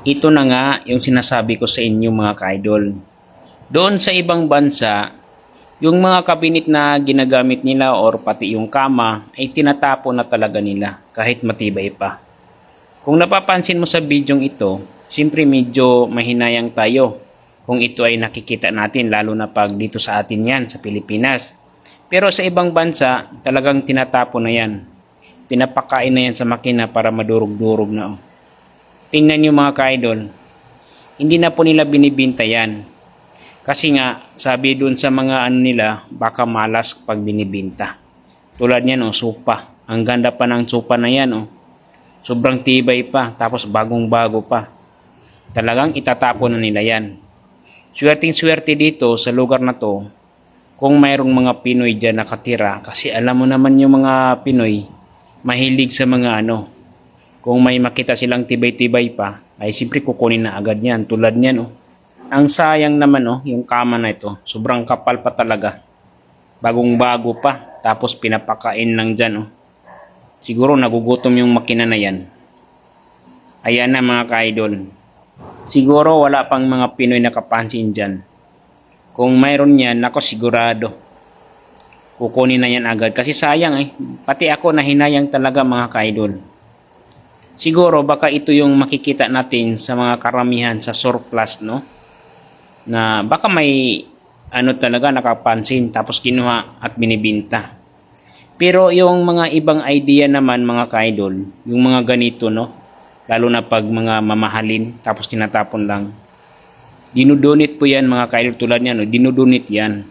Ito na nga yung sinasabi ko sa inyo mga ka-idol. Doon sa ibang bansa, yung mga kabinet na ginagamit nila or pati yung kama ay tinatapo na talaga nila kahit matibay pa. Kung napapansin mo sa bidyong ito, siyempre medyo mahinayang tayo kung ito ay nakikita natin lalo na pag dito sa atin yan sa Pilipinas. Pero sa ibang bansa, talagang tinatapo na yan. Pinapakain na yan sa makina para madurog-durog na. oh. Tingnan nyo mga ka-idol, hindi na po nila binibinta yan. Kasi nga, sabi dun sa mga ano nila, baka malas pag binibinta. Tulad niyan, oh, supa. Ang ganda pa ng supa na yan, oh. Sobrang tibay pa, tapos bagong-bago pa. Talagang itatapon na nila yan. Swerting swerte dito sa lugar na to, kung mayroong mga Pinoy dyan nakatira, kasi alam mo naman yung mga Pinoy, mahilig sa mga ano, kung may makita silang tibay-tibay pa, ay siyempre kukunin na agad yan. Tulad niyan, oh. Ang sayang naman, oh, yung kama na ito. Sobrang kapal pa talaga. Bagong-bago pa. Tapos pinapakain lang dyan, oh. Siguro nagugutom yung makina na yan. Ayan na mga ka-idol. Siguro wala pang mga Pinoy nakapansin dyan. Kung mayroon yan, ako sigurado. Kukunin na yan agad. Kasi sayang eh. Pati ako nahinayang talaga mga ka-idol. Siguro baka ito yung makikita natin sa mga karamihan sa surplus, no? Na baka may ano talaga nakapansin tapos kinuha at binibinta. Pero yung mga ibang idea naman mga ka-idol, yung mga ganito, no? Lalo na pag mga mamahalin tapos tinatapon lang. Dinudonate po yan mga ka-idol tulad niyan, no? dinudonate yan.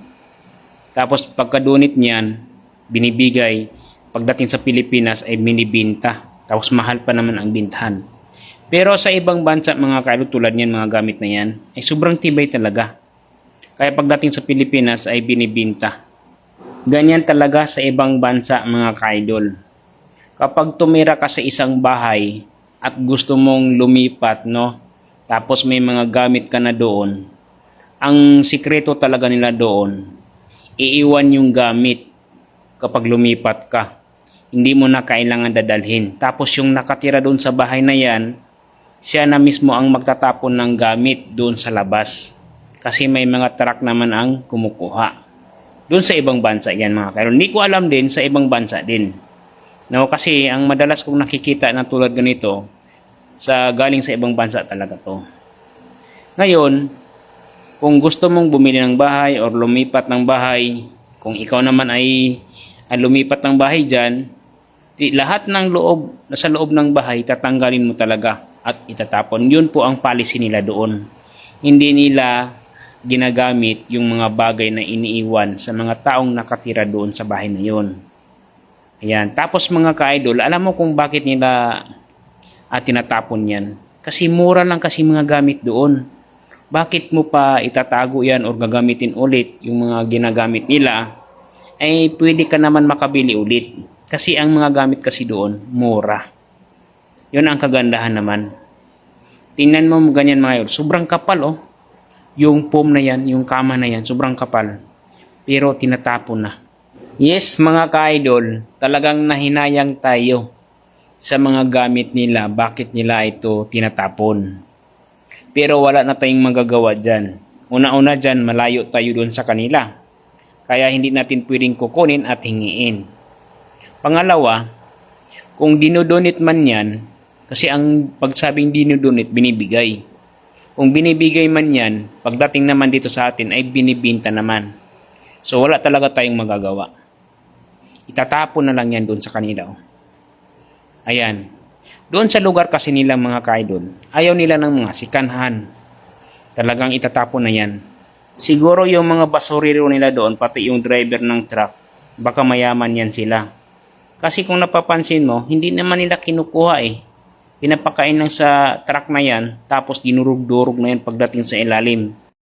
Tapos pagka-donate niyan, binibigay, pagdating sa Pilipinas ay binibinta. Tapos mahal pa naman ang bintahan. Pero sa ibang bansa, mga kailot tulad niyan, mga gamit na yan, ay sobrang tibay talaga. Kaya pagdating sa Pilipinas ay binibinta. Ganyan talaga sa ibang bansa, mga kaidol. Kapag tumira ka sa isang bahay at gusto mong lumipat, no? Tapos may mga gamit ka na doon. Ang sikreto talaga nila doon, iiwan yung gamit kapag lumipat ka hindi mo na kailangan dadalhin. Tapos yung nakatira doon sa bahay na yan, siya na mismo ang magtatapon ng gamit doon sa labas. Kasi may mga truck naman ang kumukuha. Doon sa ibang bansa yan mga karon. Hindi ko alam din sa ibang bansa din. No, kasi ang madalas kong nakikita na tulad ganito, sa galing sa ibang bansa talaga to. Ngayon, kung gusto mong bumili ng bahay or lumipat ng bahay, kung ikaw naman ay, ay lumipat ng bahay dyan, lahat ng loob, nasa loob ng bahay, tatanggalin mo talaga at itatapon. Yun po ang policy nila doon. Hindi nila ginagamit yung mga bagay na iniiwan sa mga taong nakatira doon sa bahay na yun. Ayan. Tapos mga ka-idol, alam mo kung bakit nila at tinatapon yan? Kasi mura lang kasi mga gamit doon. Bakit mo pa itatago yan or gagamitin ulit yung mga ginagamit nila? Ay pwede ka naman makabili ulit. Kasi ang mga gamit kasi doon, mura. Yun ang kagandahan naman. Tingnan mo ganyan mga yun. Sobrang kapal oh. Yung foam na yan, yung kama na yan, sobrang kapal. Pero tinatapon na. Yes, mga ka-idol, talagang nahinayang tayo sa mga gamit nila. Bakit nila ito tinatapon? Pero wala na tayong magagawa dyan. Una-una dyan, malayo tayo doon sa kanila. Kaya hindi natin pwedeng kukunin at hingiin. Pangalawa, kung dinodonate man yan, kasi ang pagsabing dinodonate, binibigay. Kung binibigay man yan, pagdating naman dito sa atin ay binibinta naman. So wala talaga tayong magagawa. Itatapon na lang yan doon sa kanila. oh. Ayan. Doon sa lugar kasi nila mga kaidol, ayaw nila ng mga sikanhan. Talagang itatapon na yan. Siguro yung mga basurero nila doon, pati yung driver ng truck, baka mayaman yan sila. Kasi kung napapansin mo, hindi naman nila kinukuha eh. Pinapakain lang sa truck na yan, tapos dinurug-durog na yan pagdating sa ilalim.